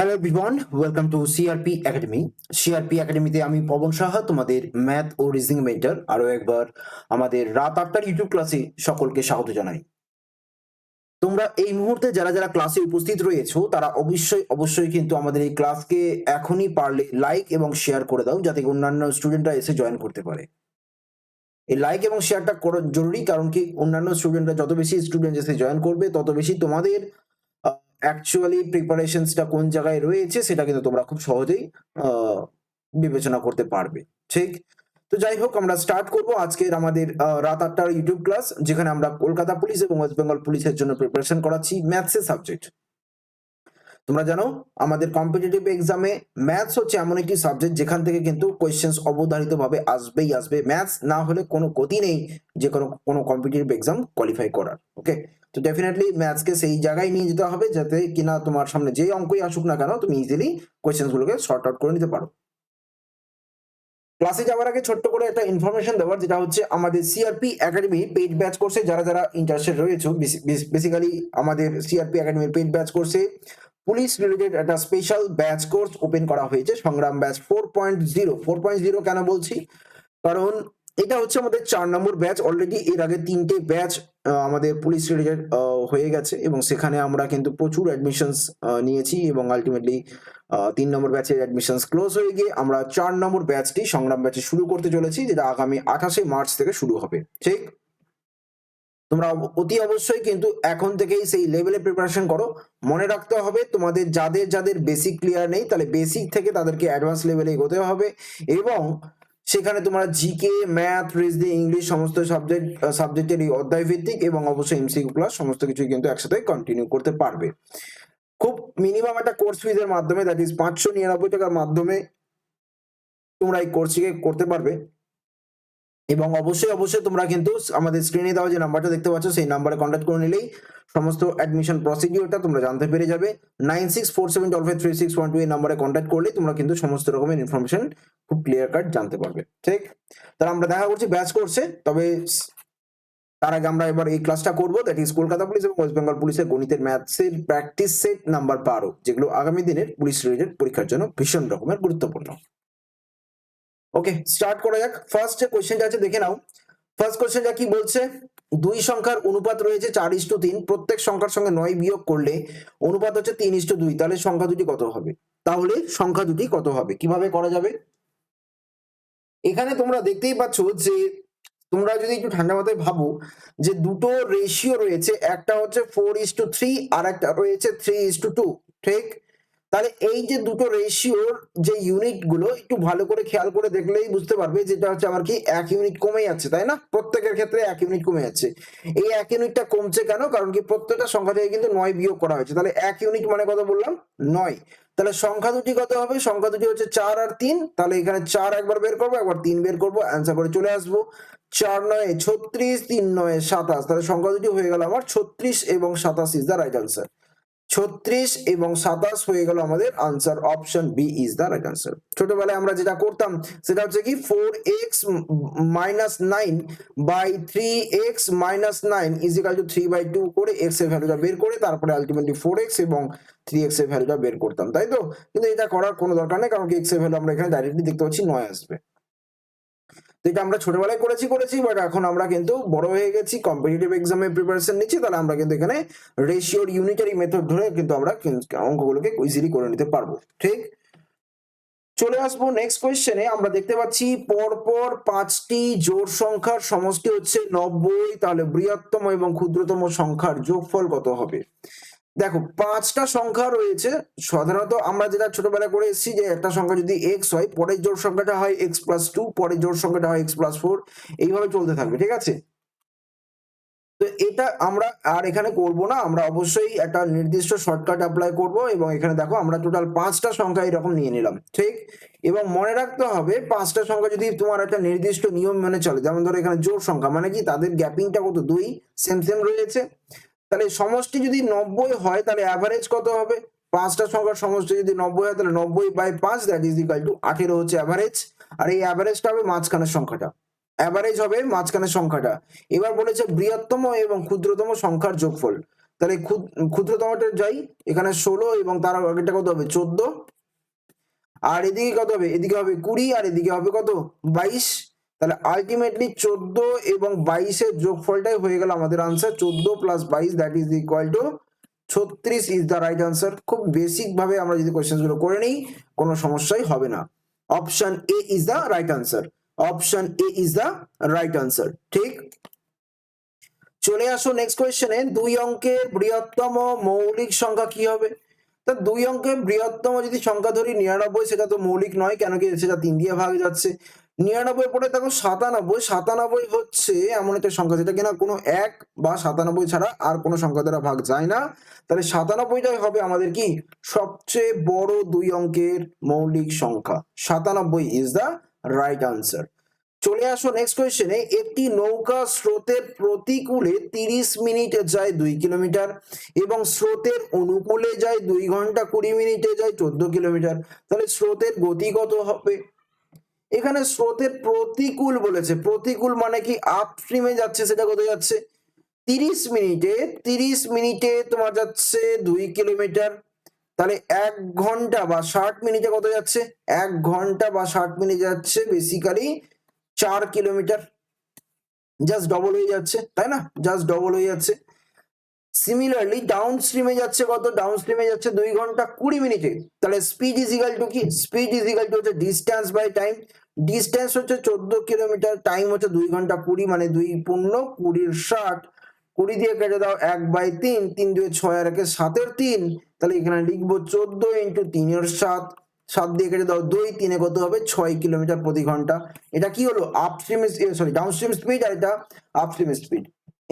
Hello everyone welcome to CRP academy CRP একাডেমিতে আমি পবন সাহা, তোমাদের ম্যাথ ও রিজনিং মেন্টর আরও একবার আমাদের রাত আটটার ইউটিউব ক্লাসে সকলকে স্বাগত জানাই। তোমরা এই মুহূর্তে যারা যারা ক্লাসে উপস্থিত রয়েছো, তারা অবশ্যই অবশ্যই কিন্তু আমাদের এই ক্লাসকে এখনই পারলে লাইক এবং শেয়ার করে দাও, যাতে অন্যান্য স্টুডেন্টরা এসে জয়েন করতে পারে। এই লাইক এবং শেয়ারটা করা জরুরি, কারণ কি অন্যান্য স্টুডেন্টরা যত বেশি স্টুডেন্ট এসে জয়েন করবে, তত বেশি তোমাদের অ্যাকচুয়ালি প্রিপারেশনসটা কোন জায়গায় রয়েছে, সেটা কিন্তু তোমরা খুব সহজেই বিবেচনা করতে পারবে। ঠিক? তো যাই হোক, আমরা স্টার্ট করব আজকের আমাদের রাত আটটার ইউটিউব ক্লাস যেখানে আমরা কলকাতা পুলিশ এবং ওয়েস্ট বেঙ্গল পুলিশের জন্য প্রিপারেশন করাচ্ছি ম্যাথসের সাবজেক্ট তোমরা জানো, আমাদের কম্পিটিটিভ এক্সামে ম্যাথস হচ্ছে এমন একটি সাবজেক্ট যেখান থেকে কিন্তু কোয়েশ্চেন্স অবধারিতভাবে আসবেই আসবে। ম্যাথস না হলে কোনো গতি নেই যে কোনো কোনো কম্পিটিটিভ এক্সাম কোয়ালিফাই করার। ওকে তো ডেফিনেটলি ম্যাথসকে সেই জায়গায় নিয়ে যেতে হবে যাতে কিনা তোমার সামনে যেই অঙ্কই আসুক না কেন, তুমি ইজিলি কোয়েশ্চেন্স গুলোকে শর্ট আউট করে নিতে পারো। ক্লাসে যাওয়ার আগে ছোট্ট করে একটা ইনফরমেশন দেওয়ার, যেটা হচ্ছে আমাদের সিআরপি একাডেমি পেইড ব্যাচ কোর্সে যারা যারা ইন্টারেস্টেড রয়েছে বেসিক্যালি আমাদের সিআরপি একাডেমির পেইড ব্যাচ কোর্সে পুলিশ রিলেটেড একটা স্পেশাল ব্যাচ কোর্স ওপেন করা হয়েছে, Sangram batch four point zero four point zero কেন বলছি? কারণ এটা হচ্ছে আমাদের চার নম্বর ব্যাচ। অলরেডি এর আগে তিনটে ব্যাচ আমাদের পুলিশ রিলেটেড হয়ে গেছে এবং সেখানে আমরা কিন্তু প্রচুর অ্যাডমিশনস নিয়েছি এবং আলটিমেটলি তিন নম্বর ব্যাচের অ্যাডমিশনস ক্লোজ হয়ে গিয়ে আমরা চার নম্বর ব্যাচটি সংগ্রাম ব্যাচে শুরু করতে চলেছি, যেটা আগামী আঠাশে মার্চ থেকে শুরু হবে। ঠিক? তোমরা অতি অবশ্যই কিন্তু এখন থেকেই সেই লেভেলে প্রিপারেশন করো। মনে রাখতে হবে, তোমাদের যাদের যাদের বেসিক ক্লিয়ার নেই, তাহলে বেসিক থেকে তাদেরকে অ্যাডভান্স লেভেলে এগোতে হবে এবং সেখানে তোমরা জিকে ম্যাথ রিজনিং ইংলিশ সমস্ত সাবজেক্ট সাবজেক্টের এই অধ্যায় ভিত্তিক এবং অবশ্যই এমসিকিউ ক্লাস সমস্ত কিছুই কিন্তু একসাথে কন্টিনিউ করতে পারবে। খুব মিনিমাম একটা কোর্স ফিজের মাধ্যমে দ্যাট ইজ পাঁচশো নিরানব্বই টাকার মাধ্যমে তোমরা এই কোর্সটিকে করতে পারবে। এবং অবশ্যই অবশ্যই তোমরা কিন্তু আমাদের স্ক্রিনে দেওয়া যে নাম্বারটা দেখতে পাচ্ছ, সেই নাম্বারে কন্ট্যাক্ট করে নিলেই সমস্ত অ্যাডমিশন প্রসিডিওরটা তোমরা জানতে পেরে যাবে। Nine six four seven double five three six one two এই নাম্বারে কন্ট্যাক্ট করলে তোমরা কিন্তু সমস্ত রকমের ইনফরমেশন খুব ক্লিয়ার কাট জানতে পারবে, ঠিক? তাহলে আমরা দেখা করছি ব্যাচ করছে তবে তার আগে আমরা এবার এই ক্লাসটা করব দ্যাট ইজ কলকাতা পুলিশ এবং ওয়েস্ট বেঙ্গল পুলিশের গণিতের ম্যাথসের প্র্যাকটিস সেট নাম্বার বারো, যেগুলো আগামী দিনের পুলিশ রিলেটেড পরীক্ষার জন্য ভীষণ রকমের গুরুত্বপূর্ণ। ওকে স্টার্ট করা যাক। ফার্স্ট যে কোয়েশ্চেনটা আছে, দেখে নাও। ফার্স্ট কোয়েশ্চেনটা কি বলছে? দুই সংখ্যার অনুপাত রয়েছে চার ইস্টু তিন, প্রত্যেক সংখ্যার সঙ্গে নয় বিয়োগ করলে অনুপাত হচ্ছে তিন ইস্টু দুই, তাহলে সংখ্যা দুটি কত হবে? তাহলে সংখ্যা দুটি কত হবে? কীভাবে করা যাবে? এখানে তোমরা দেখতেই পাচ্ছ যে তোমরা যদি একটু ঠান্ডা মাথায় ভাবো যে দুটো রেশিও রয়েছে, একটা হচ্ছে ফোর ইস টু থ্রি আর একটা রয়েছে থ্রি ইস টু টু ঠিক? তাহলে এই যে দুটো রেশিওর যে ইউনিটগুলো, একটু ভালো করে খেয়াল করে দেখলেই বুঝতে পারবে যেটা হচ্ছে আমার কি এক ইউনিট কমে যাচ্ছে, তাই না? প্রত্যেকের ক্ষেত্রে এক ইউনিট কমে যাচ্ছে। এই এক ইউনিটটা কমছে কেন? কারণ কি প্রত্যেকটা সংখ্যা থেকে কিন্তু নয় বিয়োগ করা হয়েছে। তাহলে এক ইউনিট মানে কত বললাম? নয়। তাহলে সংখ্যা দুটি কত হবে? সংখ্যা দুটি হচ্ছে চার আর তিন। তাহলে এখানে চার একবার বের করব, একবার তিন বের করব অ্যান্সার করে চলে আসব। চার নয়, ছত্রিশ, তিন নয়, সাতাশ। তাহলে সংখ্যা দুটি হয়ে গেল আমার ছত্রিশ এবং সাতাশ ইজ দ্য রাইট আনসার ছত্রিশ এবং সাতাশ হয়ে গেল আমাদের answer option B is the right answer ছোটবেলায় আমরা যেটা করতাম, সেটা হচ্ছে কি four x minus nine by three x minus nine equal to three by two করে এক্সের ভ্যালুটা বের করে, তারপরে আলটিমেটলি ফোর এক্স এবং থ্রি এক্সের ভ্যালুটা বের করতাম, তাই তো? কিন্তু এটা করার কোনো দরকার নেই, কারণ কি এক্সের ভ্যালু আমরা এখানে ডাইরেক্টলি দেখতে পাচ্ছি নয় আসবে। এটা আমরা ছোটবেলায় করেছি করেছি বাট এখন আমরা কিন্তু বড় হয়ে গেছি কম্পিটিটিভ এক্সামে প্রিপারেশন নিচ্ছি, তাহলে আমরা কিন্তু এখানে রেশিওর ইউনিটারি মেথড ধরে কিন্তু আমরা অঙ্কগুলোকে ইজিলি করে নিতে পারব, ঠিক? চলে আসব নেক্সট কোয়েশ্চেনে আমরা দেখতে পাচ্ছি পরপর পাঁচটি জোড় সংখ্যার সমষ্টি হচ্ছে নব্বই, তাহলে বৃহত্তম এবং ক্ষুদ্রতম সংখ্যার যোগফল কত হবে? দেখো, পাঁচটা সংখ্যা রয়েছে। সাধারণত আমরা যেটা ছোটবেলায় করে এসেছি যে একটা সংখ্যা যদি এক্স হয়, পরের জোড় সংখ্যাটা হয় এক্স প্লাস টু পরের জোড় সংখ্যাটা হয় এক্স প্লাস ফোর এইভাবে চলতে থাকবে, ঠিক আছে? তো এটা আমরা আর এখানে করব না, আমরা অবশ্যই একটা নির্দিষ্ট শর্টকাট অ্যাপ্লাই করব এবং এখানে দেখো আমরা টোটাল পাঁচটা সংখ্যা এরকম নিয়ে নিলাম, ঠিক? এবং মনে রাখতে হবে পাঁচটা সংখ্যা যদি তোমার একটা নির্দিষ্ট নিয়ম মেনে চলে, যেমন ধরো এখানে জোর সংখ্যা মানে কি তাদের গ্যাপিংটা কত? দুই সেম সেম রয়েছে। তাহলে সমষ্টি যদি নব্বই হয়, তাহলে অ্যাভারেজ কত হবে? পাঁচটা সংখ্যার সমষ্টি যদি নব্বই হয়, তাহলে নব্বই বাই পাঁচ দ্যাট ইজ ইকাল টু আঠেরো হচ্ছে অ্যাভারেজ আর এই অ্যাভারেজটা হবে মাঝখানের সংখ্যাটা। অ্যাভারেজ হবে মাঝখানের সংখ্যাটা। এবার বলেছে বৃহত্তম এবং ক্ষুদ্রতম সংখ্যার যোগফল। তাহলে ক্ষুদ্রতমটা যাই, এখানে ষোলো এবং তার আগেরটা কত হবে? চোদ্দ। আর এদিকে কত হবে? এদিকে হবে কুড়ি, আর এদিকে হবে কত? বাইশ। তাহলে আলটিমেটলি চোদ্দ এবং বাইশের যোগফলটাই হয়ে গেল আমাদের আনসার চোদ্দ প্লাস বাইশ দ্যাট ইজ ইকুয়াল টু ছত্রিশ ইজ দ্য রাইট আনসার খুব বেসিক ভাবে আমরা যদি কোয়েশ্চেনগুলো করে নিই, কোনো সমস্যাই হবে না। Option A is the right answer option A is the right answer ঠিক? চলে আসো নেক্সট কোয়েশ্চেনে দুই অঙ্কের বৃহত্তম মৌলিক সংখ্যা কি হবে? তা দুই অঙ্কের বৃহত্তম যদি সংখ্যা ধরি নিরানব্বই, সেটা তো মৌলিক নয়, কেন কি সেটা তিন দিয়ে ভাগ যাচ্ছে। নিরানব্বই পরে দেখো সাতানব্বই সাতানব্বই হচ্ছে এমন একটা সংখ্যা, যেটা কিনা কোনো এক বা সাতানব্বই ছাড়া আর কোনো সংখ্যা দ্বারা ভাগ যায় না। তাহলে সাতানব্বইটাই হবে আমাদের কি? সবচেয়ে বড় দুই অঙ্কের মৌলিক সংখ্যা। সাতানব্বই ইজ দ্য রাইট আনসার চলে আসো নেক্সট কোয়েশ্চেনে একটি নৌকা স্রোতের প্রতিকূলে তিরিশ মিনিটে যায় দুই কিলোমিটার এবং স্রোতের অনুকূলে যায় দুই ঘণ্টা কুড়ি মিনিটে যায় চোদ্দ কিলোমিটার। তাহলে স্রোতের গতি কত হবে? এখানে স্রোতে প্রতিকূল বলেছে। প্রতিকূল মানে কি? আপ স্ট্রিমে যাচ্ছে, সেটা কোথায় যাচ্ছে? তিরিশ মিনিটে তিরিশ মিনিটে তোমার যাচ্ছে দুই কিলোমিটার। তাহলে এক ঘণ্টা বা ষাট মিনিটে কত যাচ্ছে? এক ঘণ্টা বা ষাট মিনিটে যাচ্ছে বেসিক্যালি চার কিলোমিটার। জাস্ট ডবল হয়ে যাচ্ছে, তাই না? জাস্ট ডবল হয়ে যাচ্ছে। সিমিলারলি ডাউন স্ট্রিমে যাচ্ছে কত? ডাউন স্ট্রিমে যাচ্ছে দুই ঘণ্টা কুড়ি মিনিটে। তাহলে স্পিড ইজ ইকাল টু কি? স্পিড ইজ ইকাল টু হচ্ছে ডিস্টেন্স বাই টাইম ডিস্টেন্স হচ্ছে চোদ্দ কিলোমিটার টাইম হচ্ছে দুই ঘণ্টা কুড়ি মানে দুই পূর্ণ কুড়ির ষাট। কুড়ি দিয়ে কেটে দাও এক বাই তিন তিন দুয়ে ছয় আর একে সাতের তিন, তাহলে এখানে লিখব চোদ্দ ইন্টু তিনের সাত। সাত দিয়ে কেটে দাও দুই, তিনে কত হবে? ছয় কিলোমিটার প্রতি ঘণ্টা। এটা কি হলো? আপস্ট্রিম সরি ডাউনস্ট্রিম স্পিড আর এটা আপস্ট্রিম স্পিড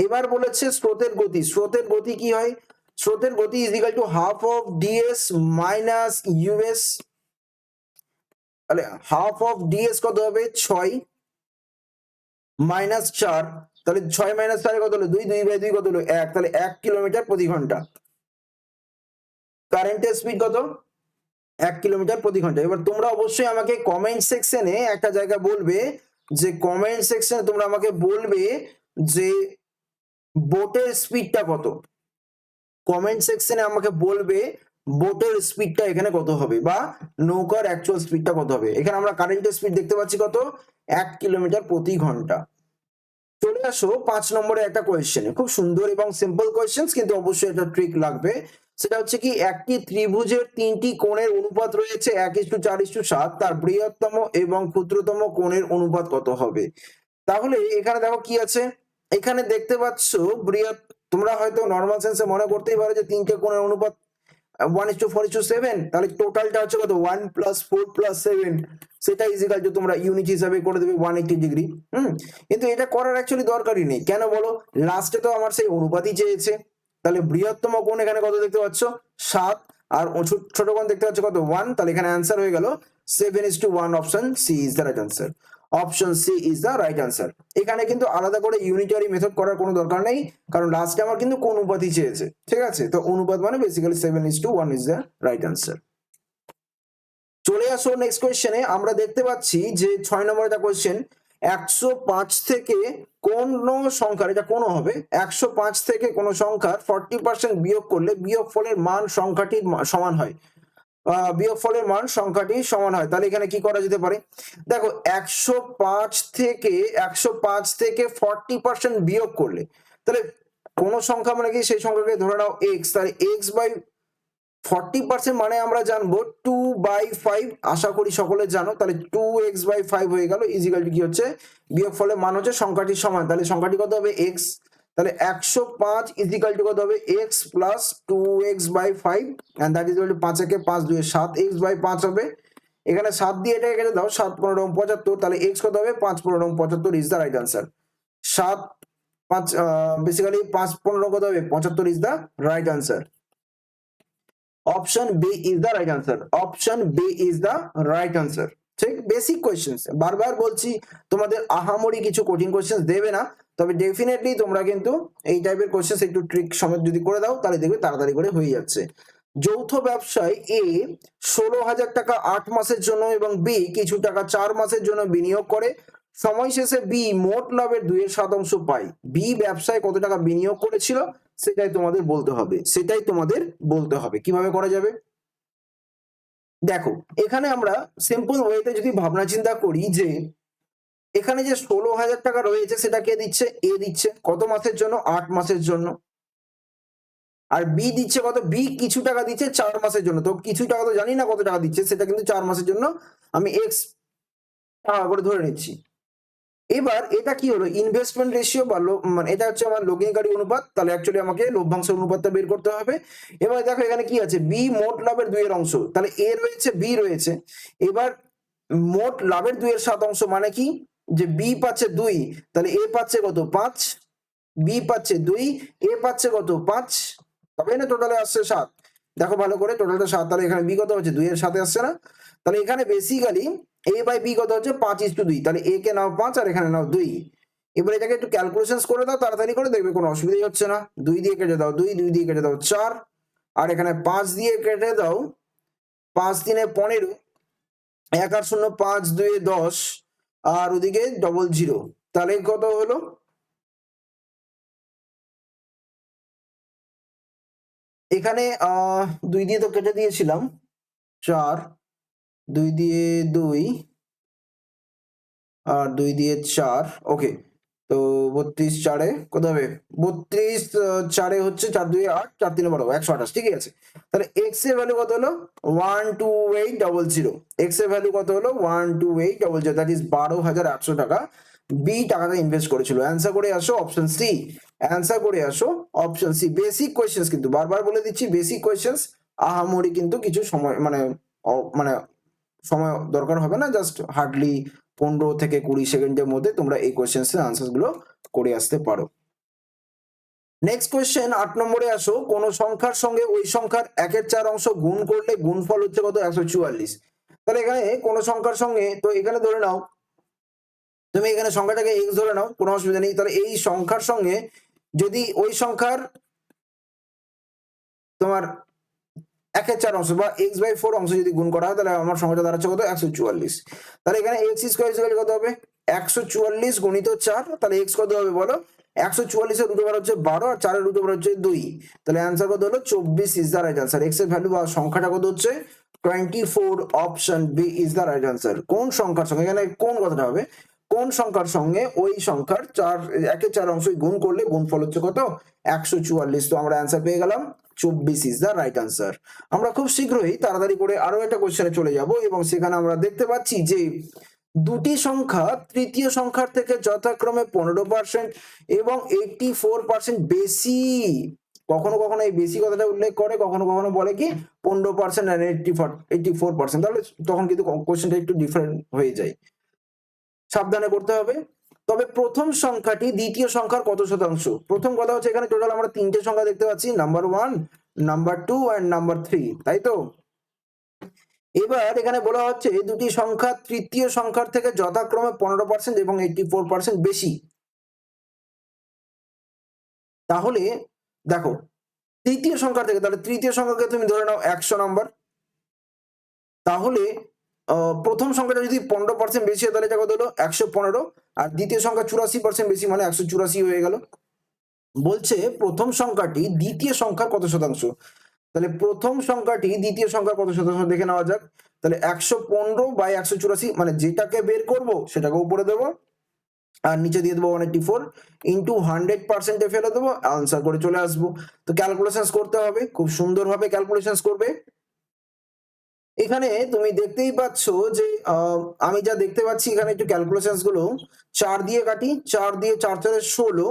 এবার বলেছে স্রোতের গতি। স্রোতের গতি কি হয়? স্রোতের গতি is equal to half of DS minus US তাহলে হাফ অফ ডিএস কত হবে? ছয় মাইনাস চার, তাহলে ছয় মাইনাস চারে কত হলো? দুই দুই বাই দুই কত হলো? এক, তাহলে এক কিলোমিটার প্রতি ঘণ্টা। কারেন্টের স্পিড কত? এক কিলোমিটার প্রতি ঘণ্টা। এবার তোমরা অবশ্যই আমাকে কমেন্ট সেকশনে একটা জায়গা বলবে যে কমেন্ট সেকশনে তোমরা আমাকে বলবে যে বোটের স্পিডটা কত। কমেন্ট সেকশনে আমাকে বলবে বোটের স্পিডটা এখানে কত হবে? বা নৌকার অ্যাকচুয়াল স্পিডটা কত হবে? এখানে আমরা কারেন্টের স্পিড দেখতে পাচ্ছি কত? এক কিলোমিটার প্রতি ঘণ্টা। চলে আসো পাঁচ নম্বরে একটা কোয়েশ্চেনে খুব সুন্দর এবং সিম্পল কোয়েশ্চেন কিন্তু অবশ্যই একটা ট্রিক লাগবে। সেটা হচ্ছে কি, একটি ত্রিভুজের তিনটি কোণের অনুপাত রয়েছে এক ইস্টু চার ইস্টু সাত। তার বৃহত্তম এবং ক্ষুদ্রতম কোণের অনুপাত কত হবে? তাহলে এখানে দেখো কি আছে? এখানে দেখতে পাচ্ছ বৃহৎ তোমরা হয়তো নর্মাল সেন্সে মনে করতেই পারো যে তিনটে কোণের অনুপাত one is to four is to seven তাহলে টোটালটা হচ্ছে কত? One plus four plus seven সেটা ইজিকাল যে তোমরা ইউনিট হিসাবে করে দেবে ওয়ান এইটি ডিগ্রি হুম? কিন্তু এটা করার অ্যাকচুয়ালি দরকারই নেই। কেন বলো? লাস্টে তো আমার সেই অনুপাতই চেয়েছে। তাহলে বৃহত্তম কোণ এখানে কত দেখতে পাচ্ছ? সাত। আর ছোট- কোণ দেখতে পাচ্ছ কত? ওয়ান তাহলে এখানে অ্যান্সার হয়ে গেল। Seven is to one option C is the right answer option C is the right answer এখানে কিন্তু আলাদা করে ইউনিটারি মেথড করার কোনো দরকার নেই, কারণ লাস্টে আমার কিন্তু কোন অনুপাতই চেয়েছে, ঠিক আছে? তো অনুপাত মানে basically seven is to one is the right answer চলে আসো নেক্সট কোয়েশ্চেনে আমরা দেখতে পাচ্ছি যে ছয় নম্বর একটা কোয়েশ্চেন একশো পাঁচ থেকে কোন সংখ্যার, এটা কোন হবে? একশো পাঁচ থেকে কোন সংখ্যার ফর্টি পার্সেন্ট বিয়োগ করলে বিয়োগ ফলের মান সংখ্যাটির সমান হয়। আহ, বিয়োগ ফলের মান সংখ্যাটি সমান হয়। তাহলে এখানে কি করা যেতে পারে? দেখো একশো পাঁচ থেকে একশো পাঁচ থেকে ফর্টি পার্সেন্ট বিয়োগ করলে তাহলে কোন সংখ্যা মানে কি? সেই সংখ্যাকে ধরে নাও এক্স তাহলে এক্স বাই ফর্টি পার্সেন্ট মানে আমরা জানব টু বাই ফাইভ আশা করি সকলে জানো তাহলে টু এক্স বাই ফাইভ হয়ে গেল। ইজিক্যাল কি হচ্ছে? বিয়োগ ফলে মান হচ্ছে সংখ্যাটি সমান। তাহলে সংখ্যাটি কত হবে? এক্স তাহলে একশো পাঁচ ইজিক্যাল টু কত হবে? X plus two x by five and that is পাঁচ একে পাঁচ দুয়ে সাত এক্স বাই পাঁচ হবে। এখানে সাত দিয়ে এটাকে কেটে দাও, সাত পনেরো রকম পঁচাত্তর, তাহলে এক্স কত হবে? পাঁচ পনেরো পঁচাত্তর ইজ দ্য রাইট আনসার সাত পাঁচ বেসিক্যালি পাঁচ পনেরো কত হবে? পঁচাত্তর is the right answer option B is the right answer option B is the right answer ঠিক? বেসিক কোয়েশ্চেন্স বারবার বলছি, তোমাদের আহামরি কিছু কঠিন কোয়েশ্চেন্স দেবে না, তবে ডেফিনেটলি তোমরা কিন্তু এই টাইপের কোয়েশ্চেন্স একটু ট্রিক সমেত যদি করে দাও, তাহলে দেখবে তাড়াতাড়ি করে হয়ে যাচ্ছে। যৌথ ব্যবসায় এ ষোলো হাজার টাকা আট মাসের জন্য এবং বি কিছু টাকা চার মাসের জন্য বিনিয়োগ করে। সময় শেষে বি মোট লাভের দুইয়ের শতাংশ পায়। বি ব্যবসায় কত টাকা বিনিয়োগ করেছিল, সেটাই তোমাদের বলতে হবে। সেটাই তোমাদের বলতে হবে। কীভাবে করা যাবে? দেখো, এখানে আমরা সিম্পল ওয়েতে যদি ভাবনা চিন্তা করি যে, এখানে যে ষোলো হাজার টাকা রয়েছে, সেটা কে দিচ্ছে? এ দিচ্ছে। কত মাসের জন্য? আট মাসের জন্য। আর বি দিচ্ছে কত? বি কিছু টাকা দিচ্ছে চার মাসের জন্য। তো কিছু টাকা তো জানি না কত টাকা দিচ্ছে, সেটা কিন্তু চার মাসের জন্য আমি এক্স টাকা করে ধরে নিচ্ছি। এবার এটা কি হলো? ইনভেস্টমেন্ট রেশিও বা মানে এটা হচ্ছে আমার লগ্নিকারী অনুপাত। তাহলে অ্যাকচুয়ালি আমাকে লভ্যাংশ অনুপাতটা বের করতে হবে। এবার দেখো এখানে কি আছে? বি মোট লাভের দুইয়ের অংশ। তাহলে এ রয়েছে বি রয়েছে। এবার মোট লাভের দুইয়ের সাত অংশ মানে কি? যে বি পাচ্ছে দুই, তাহলে এ পাচ্ছে কত? পাঁচ। বি পাচ্ছে দুই এ পাচ্ছে কত? পাঁচ। তবে না টোটালে আসছে সাত। দেখো ভালো করে টোটালটা সাত, তাহলে এখানে বি কত হচ্ছে? দুইয়ের সাথে আসছে না। তাহলে এখানে বেসিক্যালি এ বাই বি কত হচ্ছে? পাঁচ ইস টু দুই। তাহলে এ কে নাও পাঁচ আর এখানে নাও দুই। এবার এটাকে একটু ক্যালকুলেশন করে দাও, তাড়াতাড়ি করে দেখবে কোনো অসুবিধাই হচ্ছে না। দুই দিয়ে কেটে দাও দুই দুই দিয়ে কেটে দাও চার, আর এখানে পাঁচ দিয়ে কেটে দাও পাঁচ দিনে পনেরো, এক আর শূন্য পাঁচ দুই দশ, আর ওদিকে ডবল জিরো তাহলে কত হলো? এখানে দুই দিয়ে তো কেটে দিয়েছিলাম। চার, দুই দিয়ে দুই, আর দুই দিয়ে চার ওকে তো বত্রিশ চারে কত হবে? বত্রিশ চারে হচ্ছে চার দুই আট, চার তিনে বারো, একশো আঠাশ, ঠিকই আছে। তাহলে এক্সের ভ্যালু কত হলো? One two eight double zero এক্সের ভ্যালু কত হলো? One two eight double zero that is বারো হাজার আটশো টাকা। বি টাকাটা ইনভেস্ট করেছিল। অ্যান্সার করে আসো অপশন সি অ্যান্সার করে আসো অপশন সি বেসিক কোয়েশ্চেন্স কিন্তু বারবার বলে দিচ্ছি বেসিক কোয়েশ্চেন্স আহামরি কিন্তু কিছু সময় মানে মানে সময় দরকার হবে না জাস্ট হার্ডলি পনেরো থেকে কুড়ি সেকেন্ডের মধ্যে তোমরা এই কোয়েশ্চেন্স এর আনসারগুলো করে আসতে পারো। নেক্সট কোয়েশ্চেন আট নম্বরে আসো, কোন সংখ্যার সঙ্গে ওই সংখ্যার একের চার অংশ গুণ করলে গুণফল হচ্ছে কত? একশো চুয়াল্লিশ। তাহলে এখানে কোন সংখ্যার সঙ্গে, তো এখানে ধরে নাও, তুমি এখানে সংখ্যাটাকে এক্স ধরে নাও, কোনো অসুবিধা নেই, তাহলে এই সংখ্যার সঙ্গে যদি ওই সংখ্যার তোমার একের চার অংশ বা এক্স বাই ফোর অংশ যদি গুণ করা হয়, তাহলে আমার সংখ্যাটা দাঁড়াচ্ছে কত? একশো চুয়াল্লিশ। তাহলে এখানে এক্স স্কোয়ার স্কোয়ার কত হবে? একশো চুয়াল্লিশ গুণিত চার, তাহলে এক্স কত হবে বলো? একশো চুয়াল্লিশের রুট ওভার হচ্ছে বারো আর চারের রুট ওভার হচ্ছে দুই। তাহলে অ্যান্সার কত হলো? চব্বিশ ইজ দ্য রাইট আনসার এক্সের ভ্যালু বা সংখ্যাটা কত হচ্ছে? Twenty four option B is the right answer কোন সংখ্যার সঙ্গে? এখানে কোন কথাটা হবে? কোন সংখ্যার সঙ্গে ওই সংখ্যার চার, একের চার অংশ গুণ করলে গুণফল হচ্ছে কত? একশো চুয়াল্লিশ। তো আমরা অ্যান্সার পেয়ে গেলাম, চব্বিশ ইজ দ্য রাইট আনসার আমরা খুব শীঘ্রই তাড়াতাড়ি করে আরও একটা কোশ্চেনে চলে যাব এবং সেখানে আমরা দেখতে পাচ্ছি যে দুটি সংখ্যা তৃতীয় সংখ্যার থেকে যথাক্রমে পনেরো পার্সেন্ট এবং এইটি ফোর পার্সেন্ট বেশি। কখনো কখনো এই বেশি কথাটা উল্লেখ করে, কখনো কখনো বলে কি পনেরো পার্সেন্ট এইটটি ফোর পার্সেন্ট তাহলে তখন কিন্তু কোশ্চেনটা একটু ডিফারেন্ট হয়ে যায়। সাবধানে করতে হবে। তবে প্রথম সংখ্যাটি দ্বিতীয় সংখ্যার কত শতাংশ? প্রথম কথা হচ্ছে এখানে টোটাল আমরা তিনটে সংখ্যা দেখতে পাচ্ছি number one number two and number three তাই তো? এবার এখানে বলা হচ্ছে দুটি সংখ্যা তৃতীয় সংখ্যার থেকে যথাক্রমে পনেরো পার্সেন্ট এবং এইটটি ফোর পার্সেন্ট বেশি। তাহলে দেখো, তৃতীয় সংখ্যা থেকে, তাহলে তৃতীয় সংখ্যাকে তুমি ধরে নাও একশো নাম্বার তাহলে প্রথম সংখ্যাটা যদি পনেরো পার্সেন্ট বেশি হয়, তাহলে কত হলো একশো পনেরো, আর দ্বিতীয় সংখ্যা চুরাশি পার্সেন্ট বেশি মানে একশো চুরাশি হয়ে গেল। বলছে প্রথম সংখ্যাটি দ্বিতীয় সংখ্যার কত শতাংশ? তাহলে প্রথম সংখ্যাটি দ্বিতীয় সংখ্যার কত শতাংশ দেখে নেওয়া যাক। তাহলে একশো পনেরো বাই একশো চুরাশি মানে যেটাকে বের করব সেটাকে উপরে দেবো, আর নিচে দিয়ে দেবো one eighty four into hundred পার্সেন্টে ফেলে দেবো আনসার করে চলে আসব। তো ক্যালকুলেশন করতে হবে, খুব সুন্দরভাবে ক্যালকুলেশন করবে। এখানে তুমি দেখতেই পাচ্ছ যে আমি যা দেখতে পাচ্ছি এখানে একটু ক্যালকুলেশনসগুলো। চার দিয়ে কাটি, চার দিয়ে চার চারে ষোলো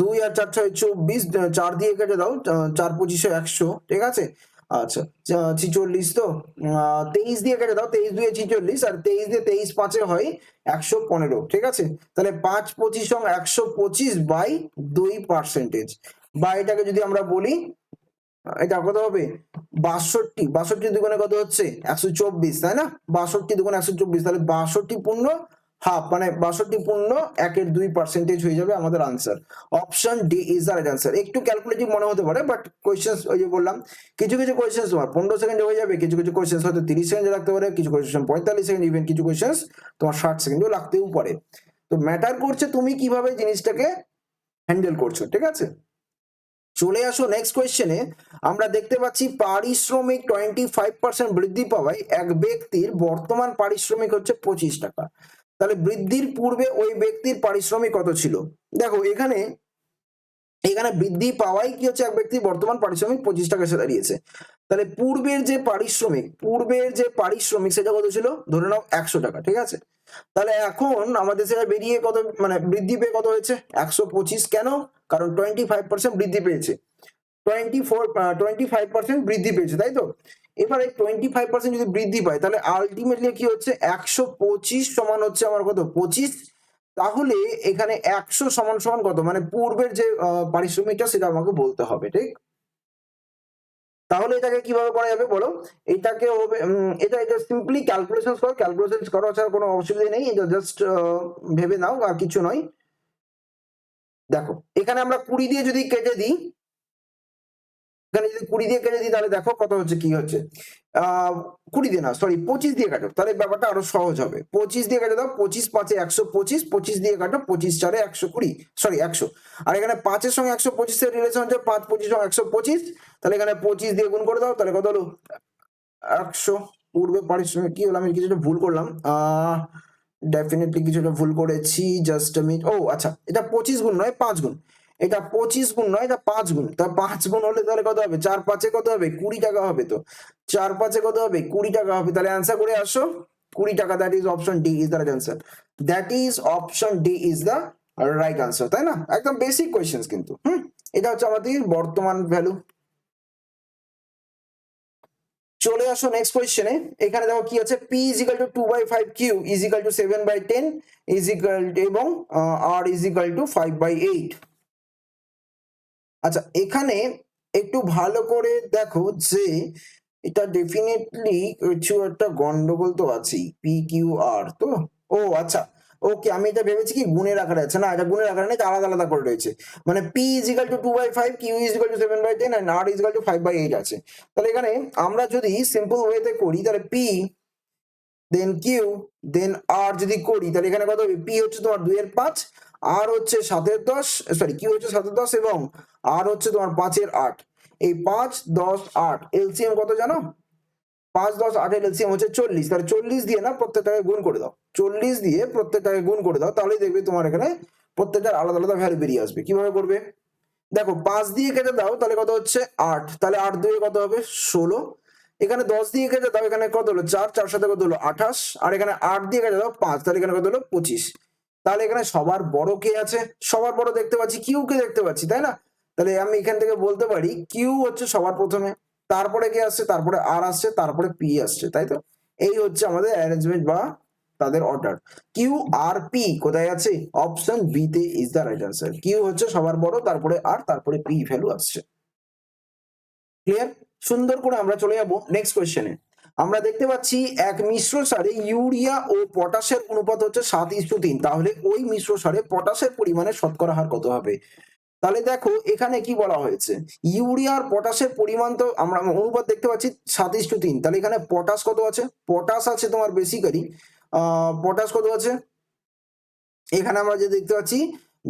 দুই আর চার ছয় চব্বিশ চার দিয়ে কেটে দাও চার পঁচিশে একশো, ঠিক আছে? আচ্ছা ছিচল্লিশ তো তেইশ দিয়ে কেটে দাও, তেইশ দুয়ে ছিচল্লিশ আর তেইশ দিয়ে তেইশ পাঁচে হয় একশো পনেরো, ঠিক আছে? তাহলে পাঁচ পঁচিশ একশো পঁচিশ বাই দুই পার্সেন্টেজ বা এটাকে যদি আমরা বলি এটা কত হবে? বাষট্টি। বাষট্টি দুগুণে কত হচ্ছে? একশো চব্বিশ, তাই না? বাষট্টি দুগুণে একশো চব্বিশ, তাহলে বাষট্টি পূর্ণ হাফ মানে বাষট্টি পূর্ণ একের দুই পার্সেন্টেজ হয়ে যাবে আমাদের answer option D is the answer একটু ক্যালকুলেটিভ মনে হতে পারে বাট কোয়েশ্চেন ওই যে বললাম, কিছু কিছু কোয়েশ্চেন তোমার পনেরো সেকেন্ডে হয়ে যাবে, কিছু কিছু কোয়েশ্চেন হয়তো তিরিশ সেকেন্ডে লাগতে পারে, কিছু কোয়েশ্চেন পঁয়তাল্লিশ সেকেন্ড ইভেন কিছু কোয়েশ্চেন তোমার ষাট সেকেন্ডেও লাগতেও পারে। তো ম্যাটার করছে তুমি কীভাবে জিনিসটাকে হ্যান্ডেল করছ, ঠিক আছে? চলে আসো নেক্সট কোয়েশ্চেনে আমরা দেখতে পাচ্ছি পারিশ্রমিক টোয়েন্টি ফাইভ পার্সেন্ট বৃদ্ধি পাওয়ায় এক ব্যক্তির বর্তমান পারিশ্রমিক হচ্ছে পঁচিশ টাকা। তাহলে বৃদ্ধির পূর্বে ওই ব্যক্তির পারিশ্রমিক কত ছিল? দেখো, এখানে এখানে বৃদ্ধি পাওয়াই কি হচ্ছে? এক ব্যক্তির বর্তমান পারিশ্রমিক পঁচিশ টাকা এসে দাঁড়িয়েছে। তাহলে পূর্বের যে পারিশ্রমিক, পূর্বের যে পারিশ্রমিক সেটা কত ছিল? ধরে নাও একশো টাকা, ঠিক আছে? তাহলে এখন আমাদের সেটা বেরিয়ে কত মানে বৃদ্ধি পেয়ে কত হয়েছে? একশো পঁচিশ। কেন? কারণ টোয়েন্টি ফাইভ পার্সেন্ট বৃদ্ধি পেয়েছে। Twenty four twenty five percent বৃদ্ধি পেয়েছে, তাই তো? এবারে টোয়েন্টি ফাইভ পার্সেন্ট যদি বৃদ্ধি পায়, তাহলে আলটিমেটলি কি হচ্ছে? একশো পঁচিশ সমান হচ্ছে আমার কত? পঁচিশ। তাহলে এখানে একশো সমান সমান কত? মানে পূর্বের যে পারিশ্রমিকটা সেটা আমাকে বলতে হবে, ঠিক? তাহলে এটাকে কীভাবে করা যাবে বলো? এটাকে হবে এটা এটা সিম্পলি ক্যালকুলেশন করো। ক্যালকুলেশন করা ছাড়া কোনো অসুবিধা নেই। এটা জাস্ট ভেবে নাও, আর কিছু নয়। দেখো, এখানে আমরা কুড়ি দিয়ে যদি কেটে দিই এখানে যদি কুড়ি দিয়ে কেটে দিই, তাহলে দেখো কত হচ্ছে, কি হচ্ছে? কুড়ি দিয়ে না সরি পঁচিশ দিয়ে কাটো। তাহলে ব্যাপারটা আরও সহজ হবে। পঁচিশ দিয়ে কাটে দাও, পঁচিশ পাঁচে একশো পঁচিশ পঁচিশ দিয়ে কাটো, পঁচিশ চারে একশো কুড়ি সরি একশো। আর এখানে পাঁচের সঙ্গে একশো পঁচিশের রিলেশন হচ্ছে পাঁচ, পঁচিশ সঙ্গে একশো পঁচিশ। তাহলে এখানে পঁচিশ দিয়ে গুণ করে দাও, তাহলে কত হলো? একশো। পূর্বে পারিশ্রমিক, কি হলো? আমি কিছুটা ভুল করলাম। আহ ডেফিনেটলি কিছুটা ভুল করেছি জাস্ট মিনিট ও আচ্ছা এটা পঁচিশ গুণ নয়, পাঁচ গুণ। এটা পঁচিশ গুণ নয়, এটা পাঁচ গুণ। তা পাঁচ গুণ হলে তাহলে কত হবে? চার পাঁচে কত হবে? কুড়ি টাকা হবে তো। চার পাঁচে কত হবে? কুড়ি টাকা হবে। তাহলে অ্যান্সার করে আসো। কুড়ি টাকা that is option D is the right answer that is option D is the right answer তাই না? একদম বেসিক কোয়েশ্চেন্স কিন্তু। হুম? এটা হচ্ছে আমাদের বর্তমান ভ্যালু চলে আসো নেক্সট কোয়েশ্চেনে এখানে দেখো কি আছে? P is equal to two by five Q is equal to seven by ten is equal এবং R is equal to five by eight আচ্ছা এখানে একটু ভালো করে দেখো যে এটা ডেফিনেটলি কিছু একটা গন্ডগোল তো আছেই পি কিউ আর তো? ও আচ্ছা ওকে আমি এটা ভেবেছি কি গুণের আকারে আছে। না, এটা গুণের আকারে নেই আলাদা আলাদা করে রয়েছে। মানে P equal to two by five Q equal to seven by ten and R equal to five by eight আছে। তাহলে এখানে আমরা যদি সিম্পল ওয়েতে করি, তাহলে পি দেন কিউ দেন আর যদি করি, তাহলে এখানে কত হবে? পি হচ্ছে তোমার দুইয়ের পাঁচ আর হচ্ছে সাতের দশ সরি কিউ হচ্ছে সাতের দশ এবং আর হচ্ছে তোমার পাঁচের আট। এই পাঁচ, দশ, আট, এলসিএম কত জানো? পাঁচ, দশ, আটের এলসিএম হচ্ছে চল্লিশ। তাহলে চল্লিশ দিয়ে না প্রত্যেকটাকে গুণ করে দাও। চল্লিশ দিয়ে প্রত্যেকটাকে গুণ করে দাও, তাহলেই দেখবে তোমার এখানে প্রত্যেকটার আলাদা আলাদা ভ্যালু বেরিয়ে আসবে। কীভাবে করবে? দেখো, পাঁচ দিয়ে কেটে দাও, তাহলে কত হচ্ছে? আট। তাহলে আট দুয়ে কত হবে? ষোলো। এখানে দশ দিয়ে কেটে দাও, এখানে কত হলো? চার চার সাথে কত হলো? আঠাশ। আর এখানে আট দিয়ে কেটে দাও, পাঁচ। তাহলে এখানে কত হলো? পঁচিশ। তাহলে এখানে সবার বড় কে আছে? সবার বড় দেখতে পাচ্ছি কিউ কে দেখতে পাচ্ছি, তাই না? তাহলে আমি এখান থেকে বলতে পারি কিউ হচ্ছে সবার প্রথমে, তারপরে কে আসছে? তারপরে আর আসছে, তারপরে পি আসছে, তাই তো? এই হচ্ছে আমাদের অ্যারেঞ্জমেন্ট বা তাদের অর্ডার কিউ আর পি কোথায় আছে? অপশন বি তে is the right answer Q হচ্ছে সবার বড়, তারপরে আর তারপরে পি ভ্যালু আসছে। ক্লিয়ার সুন্দর করে আমরা চলে যাব নেক্সট কোয়েশ্চেনে আমরা দেখতে পাচ্ছি এক মিশ্র সারে ইউরিয়া ও পটাশের অনুপাত হচ্ছে সাত ইস্টু তিন। তাহলে ওই মিশ্র সারে পটাশের পরিমাণে শতকরা হার কত হবে? তাহলে দেখো, এখানে কি বলা হয়েছে? ইউরিয়া আর পটাশের পরিমাণ তো আমরা অনুপাত দেখতে পাচ্ছি সাত ইস্টু তিন। তাহলে এখানে পটাশ কত আছে? পটাশ আছে তোমার বেসিক্যালি পটাশ কত আছে? এখানে আমরা যে দেখতে পাচ্ছি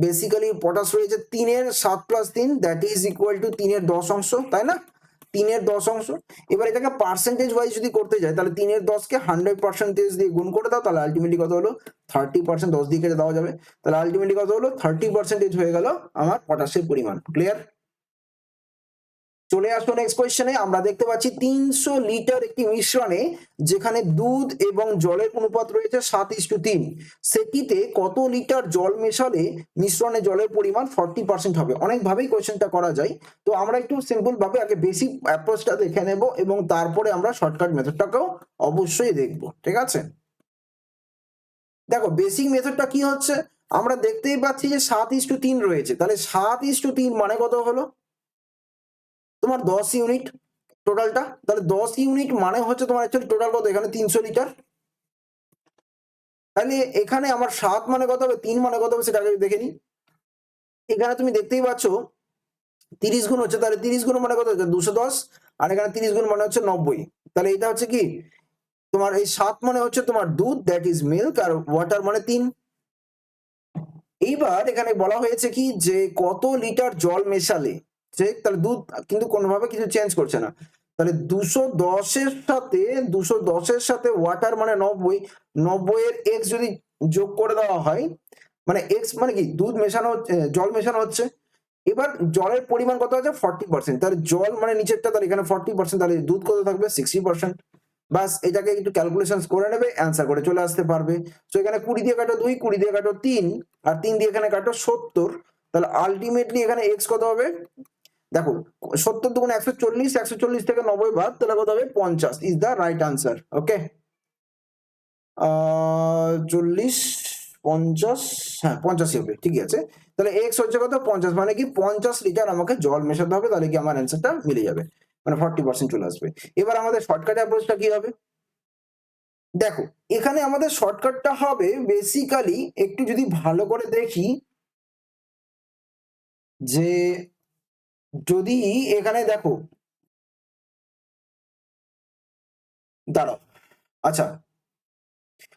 বেসিক্যালি পটাশ রয়েছে তিনের সাত প্লাস তিন দ্যাট ইজ ইকুয়াল টু তিনের দশ অংশ, তাই না? তিনের দশ অংশ। এবার এটাকে পার্সেন্টেজ ওয়াইজ যদি করতে যায় তাহলে তিনের দশকে হান্ড্রেড পার্সেন্টেজ দিয়ে গুণ করে দাও, তাহলে আলটিমেটলি কত হলো? থার্টি পার্সেন্ট দশ দিয়ে কেটে দেওয়া যাবে। তাহলে আলটিমেটলি কত হলো? থার্টি পার্সেন্টেজ হয়ে গেল আমার পটাশের পরিমাণ। ক্লিয়ার চলে আসব নেক্সট কোয়েশ্চেনে আমরা দেখতে পাচ্ছি তিনশো লিটার একটি মিশ্রণে যেখানে দুধ এবং জলের অনুপাত রয়েছে সাত ইস্টু তিন। সেটিতে কত লিটার জল মেশালে মিশ্রণে জলের পরিমাণ ফর্টি পার্সেন্ট হবে? অনেকভাবেই কোয়েশ্চেনটা করা যায়। তো আমরা একটু সিম্পলভাবে আগে বেসিক অ্যাপ্রোচটা দেখে নেব এবং তারপরে আমরা শর্টকাট মেথডটাকেও অবশ্যই দেখব, ঠিক আছে? দেখো বেসিক মেথডটা কি হচ্ছে? আমরা দেখতেই পাচ্ছি যে সাত ইস্টু তিন রয়েছে। তাহলে সাত ইস্টু তিন মানে কত হলো? তোমার দশ ইউনিট টোটালটা তাহলে দশ ইউনিট মানে হচ্ছে তোমার অ্যাকচুয়ালি টোটাল কত? এখানে তিনশো লিটার তাহলে এখানে আমার সাত মানে কত হবে? তিন মানে কত হবে সেটা আগে দেখে নিই। এখানে তুমি দেখতেই পাচ্ছ, তিরিশ গুণ হচ্ছে, তাহলে তিরিশ গুণ মানে কত হচ্ছে? দুশো দশ। আর এখানে তিরিশ গুণ মানে হচ্ছে নব্বই। তাহলে এটা হচ্ছে কি? তোমার এই সাত মানে হচ্ছে তোমার দুধ দ্যাট ইজ মিল্ক আর ওয়াটার মানে তিন। এইবার এখানে বলা হয়েছে কি? যে কত লিটার জল মেশালে? ঠিক তাহলে দুধ কিন্তু কোনোভাবে কিছু চেঞ্জ করছে না। তাহলে দুশো দশের সাথে, দুশো দশের সাথে ওয়াটার মানে নব্বই নব্বই এর এক্স যদি যোগ করে দেওয়া হয় মানে এক্স মানে কি? দুধ মেশানো জল মেশানো হচ্ছে। এবার জলের পরিমাণ কত আছে? ফর্টি পার্সেন্ট তাহলে জল মানে নিচেরটা, তাহলে এখানে ফর্টি পার্সেন্ট তাহলে দুধ কত থাকবে? সিক্সটি পার্সেন্ট বাস এটাকে একটু ক্যালকুলেশন করে নেবে অ্যান্সার করে চলে আসতে পারবে। তো এখানে কুড়ি দিয়ে কাটো দুই, কুড়ি দিয়ে কাটো তিন, আর তিন দিয়ে এখানে কাটো সত্তর। তাহলে আলটিমেটলি এখানে এক্স কত হবে? দেখো, সত্তর দুগুণ একশো চল্লিশ একশো চল্লিশ থেকে নব্বই বাদ, তাহলে কত হবে? পঞ্চাশ। Is the right answer okay চল্লিশ, পঞ্চাশ হ্যাঁ পঞ্চাশই হবে ঠিক আছে। তাহলে এক্স হচ্ছে কত? পঞ্চাশ মানে কি? পঞ্চাশ লিটার আমাকে জল মেশাতে হবে, তাহলে কি আমার অ্যান্সারটা মিলে যাবে। মানে ফর্টি পার্সেন্ট চলে আসবে। এবার আমাদের শর্টকাট অ্যাপ্রোচটা কি হবে? দেখো, এখানে আমাদের শর্টকাটটা হবে বেসিক্যালি একটু যদি ভালো করে দেখি যে যদি এখানে দেখো, দাঁড়াও আচ্ছা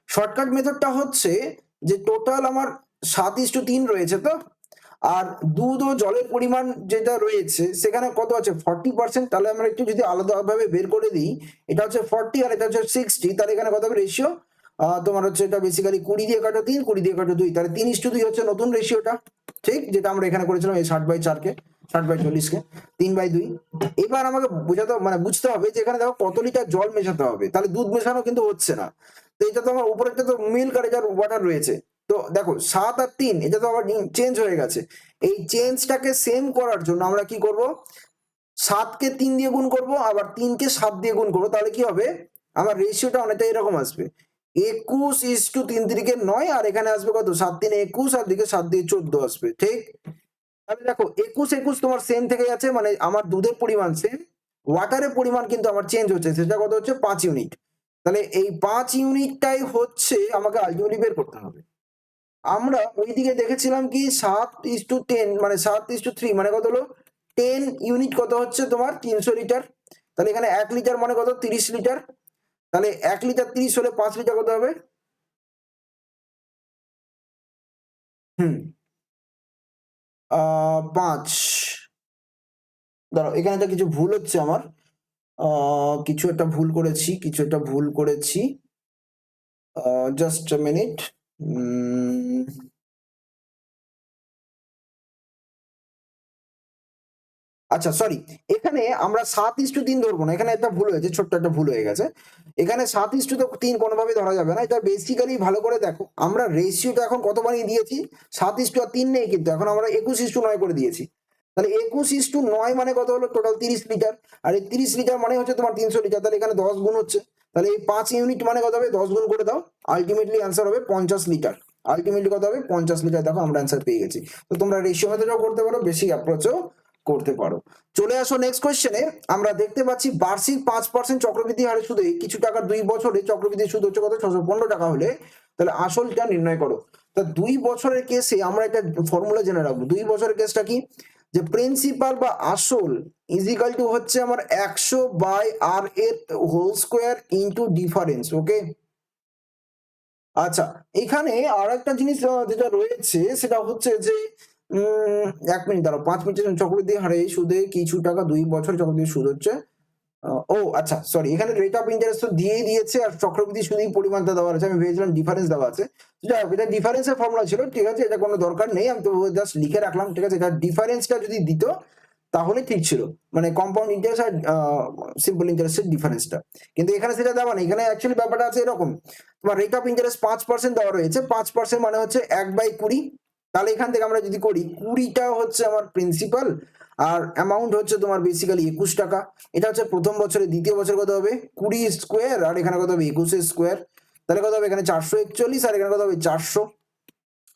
শর্টকাট মেথডটা হচ্ছে যে টোটাল আমার সাত ইস্টু তিন রয়েছে তো, আর দুধ ও জলের পরিমাণ যেটা রয়েছে, সেখানে কত আছে? ফর্টি পার্সেন্ট তাহলে আমরা একটু যদি আলাদাভাবে বের করে দিই, এটা হচ্ছে ফর্টি আর এটা হচ্ছে সিক্সটি তাহলে এখানে কত হবে রেশিও তোমার হচ্ছে এটা বেসিক্যালি কুড়ি দিয়ে কাটো তিন, কুড়ি দিয়ে কাটো দুই, তাহলে তিন ইস্টু দুই হচ্ছে নতুন রেশিওটা ঠিক? যেটা আমরা এখানে করেছিলাম এই ষাট বাই চারকে। ষাট বাই চল্লিশকে, তিন বাই দুই। এবার আমাকে বোঝাতে মানে বুঝতে হবে যে এখানে দেখো কত লিটার জল মেশাতে হবে। তাহলে দুধ মেশানো কিন্তু হচ্ছে না। তো এটা তো আমার উপরে তো মিল্ক আর ওয়াটার রয়েছে। তো দেখো, সাত আর তিন, এটা তো আবার চেঞ্জ হয়ে গেছে। এই চেঞ্জটাকে সেম করার জন্য আমরা কি করব? সাতকে তিন দিয়ে গুণ করব, আবার তিনকে সাত দিয়ে গুণ করব। তাহলে কি হবে? আমার রেশিওটা অনেকটা এরকম আসবে। একুশ ইস টু তিন তিরিকে নয়, আর এখানে আসবে কত? সাত তিনে একুশ, আর দিকে সাত দিয়ে চোদ্দ আসবে। ঠিক? তাহলে দেখো, একুশ একুশ তোমার সেম থেকে যাচ্ছে মানে আমার দুধের পরিমাণ সেম ওয়াটারের পরিমাণ কিন্তু আমার চেঞ্জ হচ্ছে। সেটা কত হচ্ছে? পাঁচ ইউনিট তাহলে এই পাঁচ ইউনিটটাই হচ্ছে আমাকে আলটিমেটলি বের করতে হবে। আমরা ওইদিকে দেখেছিলাম কি, সাত ইস টু টেন মানে সাত ইস টু থ্রি মানে কত হলো? টেন ইউনিট কত হচ্ছে তোমার? তিনশো লিটার তাহলে এখানে এক লিটার মানে কত? তিরিশ লিটার তাহলে এক লিটার তিরিশ হলে পাঁচ লিটার কত হবে? হুম। আহ, পাঁচ। দাঁড়াও এখানে তো কিছু ভুল হচ্ছে আমার। কিছু একটা ভুল করেছি কিছু একটা ভুল করেছি। জাস্ট মিনিট আচ্ছা সরি এখানে আমরা সাত ইস্টু তিন ধরবো না। এখানে একটা ভুল হয়েছে, ছোট্ট একটা ভুল হয়ে গেছে। এখানে সাত ইস্টু তো তিন কোনোভাবে ধরা যাবে না। এটা বেসিক্যালি ভালো করে দেখো। আমরা রেশিওটা এখন কত বানিয়ে দিয়েছি? সাত ইস্টু আর তিন নেই কিন্তু। এখন আমরা একুশ ইস্টু নয় করে দিয়েছি। তাহলে একুশ ইস্টু নয় মানে কত হলো? টোটাল তিরিশ লিটার। আর এই তিরিশ লিটার মানে হচ্ছে তোমার তিনশো লিটার। তাহলে এখানে দশ গুণ হচ্ছে। তাহলে এই পাঁচ ইউনিট মানে কত হবে? দশ গুণ করে দাও। আলটিমেটলি অ্যান্সার হবে পঞ্চাশ লিটার। আলটিমেটলি কত হবে? পঞ্চাশ লিটার। দেখো আমরা অ্যান্সার পেয়ে গেছি। তো তোমরা রেশিও মেথডও করতে পারো। বেশি অ্যাপ্রোচও করতে পারো। চলে আসো নেক্সট কোয়েশ্চেনে আমরা দেখতে পাচ্ছি বার্ষিক পাঁচ পার্সেন্ট চক্রবৃদ্ধি হারে সুদে কিছু টাকা দুই বছরে চক্রবৃদ্ধি সুদ হচ্ছে কত? ছশো পনেরো টাকা হলে। তাহলে আসলটা নির্ণয় করো। তা দুই বছরের কেসে আমরা একটা ফর্মুলা জেনে রাখব। দুই বছরের কেসটা কি? যে প্রিন্সিপাল বা আসল ইজিক্যাল টু হচ্ছে আমার একশো বাই আর এর whole square into difference okay আচ্ছা এখানে আর একটা জিনিস যেটা রয়েছে, সেটা হচ্ছে যে এক মিনিট দাঁড়াও, পাঁচ মিনিটের চক্রবৃদ্ধি হারে সুদে কিছু টাকা দুই বছর চক্রবৃদ্ধি সুদ হচ্ছে। ও আচ্ছা সরি এখানে রেট অফ ইন্টারেস্ট তো দিয়েই দিয়েছে আর চক্রবৃদ্ধি সুদের পরিমাণটা দেওয়া আছে। আমি ভেবেছিলাম ডিফারেন্স দেওয়া আছে। যাই হোক, এটা ডিফারেন্সের ফর্মুলা ছিল, ঠিক আছে, এটা কোনো দরকার নেই, আমি তো জাস্ট লিখে রাখলাম, ঠিক আছে, এটা ডিফারেন্সটা যদি দিত, তাহলে ঠিক ছিল। মানে কম্পাউন্ড ইন্টারেস্ট আর সিম্পল ইন্টারেস্টের ডিফারেন্সটা কিন্তু এখানে সেটা দেওয়া নেই, এখানে অ্যাকচুয়ালি ব্যাপারটা আছে এরকম। তোমার রেট অফ ইন্টারেস্ট পাঁচ পার্সেন্ট দেওয়া রয়েছে, পাঁচ পার্সেন্ট মানে হচ্ছে এক বাই কুড়ি তাহলে এখান থেকে আমরা যদি করি কুড়িটা হচ্ছে আমার প্রিন্সিপাল আর অ্যামাউন্ট হচ্ছে তোমার বেসিক্যালি একুশ টাকা। এটা হচ্ছে প্রথম বছরে দ্বিতীয় বছর কত হবে? কুড়ি স্কোয়ার আর এখানে কত হবে? একুশে স্কোয়ার তাহলে কত হবে? এখানে চারশো একচল্লিশ আর এখানে কত হবে? চারশো।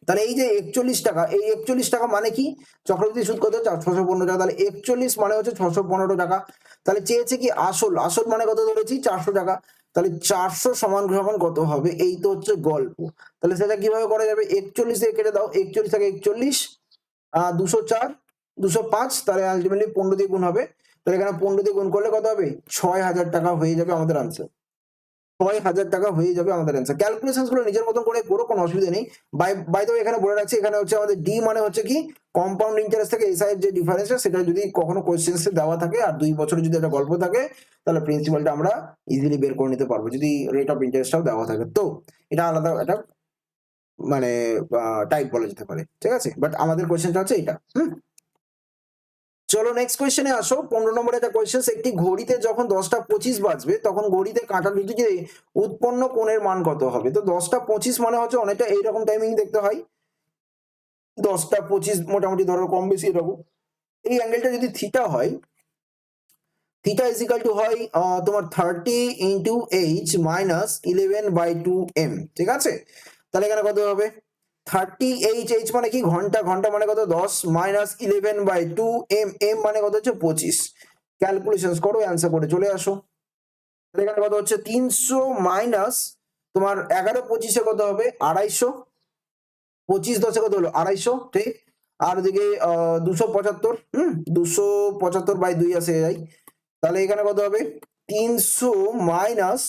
তাহলে এই যে একচল্লিশ টাকা, এই একচল্লিশ টাকা মানে কি? চক্রবৃদ্ধি সুদ কত? ছশো পনেরো টাকা। তাহলে একচল্লিশ মানে হচ্ছে ছশো পনেরো টাকা। তাহলে চেয়েছে কি আসল? আসল মানে কত ধরেছি? চারশো টাকা। তাহলে চারশো সমান সমান কত হবে? এই তো হচ্ছে গল্প। তাহলে সেটা কীভাবে করা যাবে? একচল্লিশ থেকে কেটে দাও। একচল্লিশ থেকে একচল্লিশ দুশো চার, দুশো পাঁচ, তাহলে আলটিমেটলি পনেরো দিয়ে গুণ হবে। তাহলে এখানে পনেরো দিয়ে গুণ করলে কত হবে? ছয় হাজার টাকা হয়ে যাবে আমাদের আনসার ছয় হাজার টাকা হয়ে যাবে আমাদের অ্যান্সার ক্যালকুলেশনগুলো নিজের মতন করে করো, কোনো অসুবিধা নেই। বাই বাই দ্য এখানে বলে রাখছি, এখানে হচ্ছে আমাদের ডি মানে হচ্ছে কি কম্পাউন্ড ইন্টারেস্ট থেকে এসআই যে ডিফারেন্সটা সেটা যদি কখনো কোয়েশ্চেন্সে দেওয়া থাকে আর দুই বছরে যদি একটা গল্প থাকে, তাহলে প্রিন্সিপালটা আমরা ইজিলি বের করে নিতে পারব, যদি রেট অফ ইন্টারেস্টটাও দেওয়া থাকে। তো, এটা আলাদা একটা মানে টাইপ বলা যেতে পারে, ঠিক আছে? বাট আমাদের কোয়েশ্চেনটা হচ্ছে এটা হুম? চলো নেক্সট কোয়েশ্চেনে আসো। পনেরো নম্বরে একটা কোয়েশ্চেন একটি ঘড়িতে যখন দশটা পঁচিশ বাজবে, তখন ঘড়িতে কাঁটা দুটিকে উৎপন্ন কোণের মান কত হবে? তো দশটা পঁচিশ মানে হচ্ছে অনেকটা এইরকম টাইমিং দেখতে হয়। দশটা পঁচিশ মোটামুটি ধরো কম বেশি এরকম। এই অ্যাঙ্গেলটা যদি থিটা হয় থিটা ইজিক্যাল টু হয় তোমার thirty into H minus eleven by two M ঠিক আছে? তাহলে এখানে কত হবে? থার্টি এইচ এইচ মানে কি? ঘণ্টা ঘণ্টা মানে কত? দশ minus eleven by two M M মানে কত হচ্ছে? পঁচিশ। ক্যালকুলেশন করো অ্যান্সার করে চলে আসো। এখানে কত হচ্ছে? তিনশো মাইনাস তোমার এগারো, পঁচিশে কত হবে? আড়াইশো। পঁচিশ, দশে কত হলো? আড়াইশো, ঠিক? আর ওদিকে দুশো পঁচাত্তর, হুম? দুশো পঁচাত্তর বাই দুই আসে যাই তাহলে এখানে কত হবে? তিনশো মাইনাস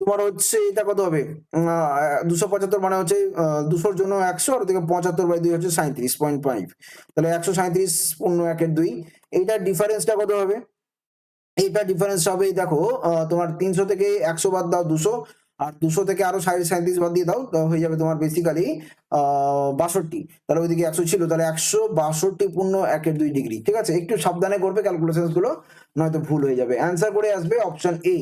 তোমার হচ্ছে এটা কত হবে? দুশো পঁচাত্তর মানে হচ্ছে দুশোর জন্য একশো, আর ওদিকে পঁচাত্তর বাই দুই হচ্ছে সাঁত্রিশ পয়েন্ট ফাইভ তাহলে একশো সাঁত্রিশ পূর্ণ একের দুই। এইটার ডিফারেন্সটা কত হবে? এইটা ডিফারেন্স হবে দেখো তোমার তিনশো থেকে একশো বাদ দাও দুশো, আর দুশো থেকে আরও সাড়ে সাঁত্রিশ বাদ দিয়ে দাও হয়ে যাবে তোমার বেসিক্যালি বাষট্টি। তাহলে ওইদিকে একশো ছিল, তাহলে একশো বাষট্টি পূর্ণ একের দুই ডিগ্রি। ঠিক আছে? একটু সাবধানে করবে ক্যালকুলেশনগুলো, নয়তো ভুল হয়ে যাবে। অ্যান্সার করে আসবে অপশন এ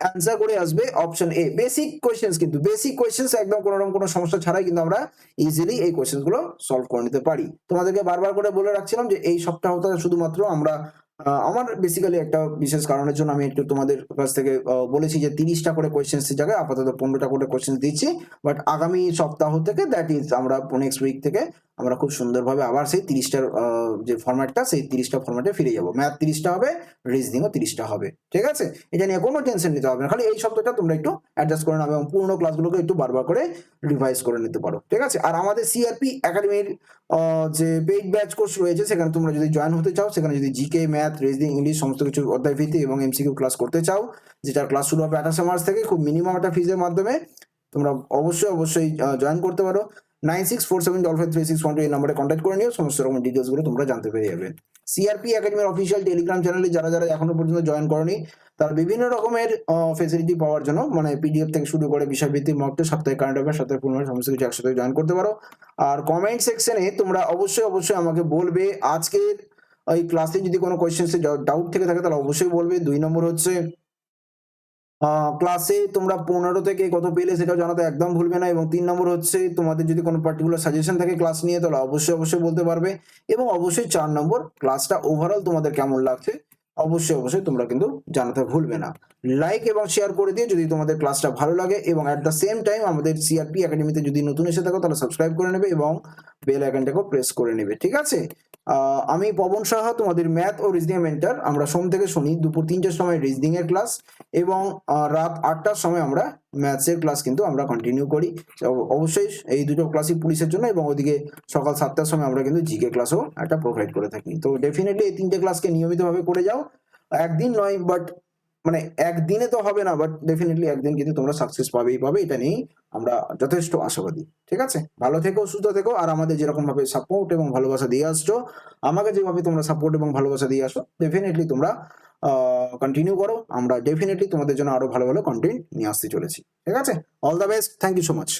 অ্যান্সার করে আসবে অপশন এ বেসিক কোয়েশ্চেন্স কিন্তু বেসিক কোয়েশ্চেন্স একদম কোনো রকম কোনো সমস্যা ছাড়াই কিন্তু আমরা ইজিলি এই কোয়েশ্চেন্সগুলো সলভ করে নিতে পারি। তোমাদেরকে বারবার করে বলে রাখছিলাম যে এই সপ্তাহটা শুধুমাত্র আমরা আমার বেসিক্যালি একটা বিশেষ কারণের জন্য আমি একটু তোমাদের কাছ থেকে বলেছি যে তিরিশটা করে কোয়েশ্চেন্স জায়গায় আপাতত পনেরোটা করে কোয়েশ্চেন্স দিচ্ছি। বাট আগামী সপ্তাহ থেকে দ্যাট ইজ আমরা নেক্সট উইক থেকে আমরা খুব সুন্দরভাবে আবার সেই তিরিশটার যে ফরম্যাটটা সেই তিরিশটা ফরম্যাটে ফিরে যাব। ম্যাথ তিরিশটা হবে রিজনিংও তিরিশটা হবে। ঠিক আছে? এটা নিয়ে কোনো টেনশন নিতে হবে না। খালি এই শব্দটা তোমরা একটু অ্যাডজাস্ট করে নেবে এবং পুরোনো ক্লাসগুলোকে একটু বারবার করে রিভাইজ করে নিতে পারো। ঠিক আছে? আর আমাদের সিআরপি একাডেমির যে পেইড ব্যাচ কোর্স রয়েছে, সেখানে তোমরা যদি জয়েন হতে চাও, সেখানে যদি জিকে ম্যাথ রিজনিং ইংলিশ সমস্ত কিছু অধ্যায় ভিত্তিক এবং এমসিকিউ ক্লাস করতে চাও, যেটার ক্লাস শুরু হবে আঠাশে মার্চ থেকে, খুব মিনিমাম একটা ফিজের মাধ্যমে, তোমরা অবশ্যই অবশ্যই জয়েন করতে পারো। Nine six four seven double five three six one two এই নাম্বারে কন্ট্যাক্ট করে নিও। সমস্ত রকম ডিটেলসগুলো তোমরা জানতে পেরে যাবে। সিআরপি একাডেমির অফিসিয়াল টেলিগ্রাম চ্যানেলে যারা যারা এখনও পর্যন্ত জয়েন করনি, তারা বিভিন্ন রকমের ফেসিলিটি পাওয়ার জন্য মানে পিডিএফ থেকে শুরু করে বিষয়ভিত্তিক মক টেস্ট সাপ্তাহিক কারেন্ট অ্যাফেয়ার সাপ্তাহিক পূর্ণ সমস্ত কিছু একসাথে জয়েন করতে পারো। আর কমেন্ট সেকশনে তোমরা অবশ্যই অবশ্যই আমাকে বলবে। আজকের এই ক্লাসে যদি কোনো কোয়েশ্চেন্সে ডাউট থেকে থাকে, তাহলে অবশ্যই বলবে। দুই নম্বর হচ্ছে ক্লাসে তোমরা পনেরো থেকে কত পেলে সেটাও জানাতে একদম ভুলবে না এবং তিন নম্বর হচ্ছে তোমাদের যদি কোনো পার্টিকুলার সাজেশন থাকে ক্লাস নিয়ে, তাহলে অবশ্যই অবশ্যই বলতে পারবে এবং অবশ্যই চার নম্বর ক্লাসটা ওভারঅল তোমাদের কেমন লাগছে, অবশ্যই অবশ্যই তোমরা কিন্তু জানাতে ভুলবে না। লাইক এবং শেয়ার করে দিয়ে যদি তোমাদের ক্লাসটা ভালো লাগে এবং অ্যাট দ্য সেম টাইম আমাদের সিআরপি একাডেমিতে যদি নতুন এসে থাকো, তাহলে সাবস্ক্রাইব করে নেবে এবং বেল আইকনটাকেও প্রেস করে নেবে, ঠিক আছে? আমি পবন সাহা, তোমাদের ম্যাথ ও রিজনিং মেন্টার আমরা সোম থেকে শনি, দুপুর তিনটের সময় রিজনিং এর ক্লাস এবং রাত আটটার সময় আমরা ম্যাথসের ক্লাস কিন্তু আমরা কন্টিনিউ করি। অবশ্যই এই দুটো ক্লাসই পুলিশের জন্য এবং ওদিকে সকাল সাতটার সময় আমরা কিন্তু জিকে ক্লাসও একটা প্রোভাইড করে থাকি। তো ডেফিনেটলি এই তিনটে ক্লাসকে নিয়মিতভাবে করে যাও। একদিন নয় বাট মানে একদিনে তো হবে না বাট ডেফিনেটলি একদিন কিন্তু তোমরা সাকসেস পাবেই পাবে এটা নিয়েই আমরা যথেষ্ট আশাবাদী, ঠিক আছে? ভালো থেকো, সুস্থ থেকো, আর আমাদের যেরকম ভাবে সাপোর্ট এবং ভালোবাসা দিয়ে আসছো, আমাকে যেভাবে তোমরা সাপোর্ট এবং ভালোবাসা দিয়ে আসো ডেফিনেটলি তোমরা কন্টিনিউ করো, আমরা ডেফিনেটলি তোমাদের জন্য আরও ভালো ভালো কন্টেন্ট নিয়ে আসতে চলেছি, ঠিক আছে? All the best thank you so much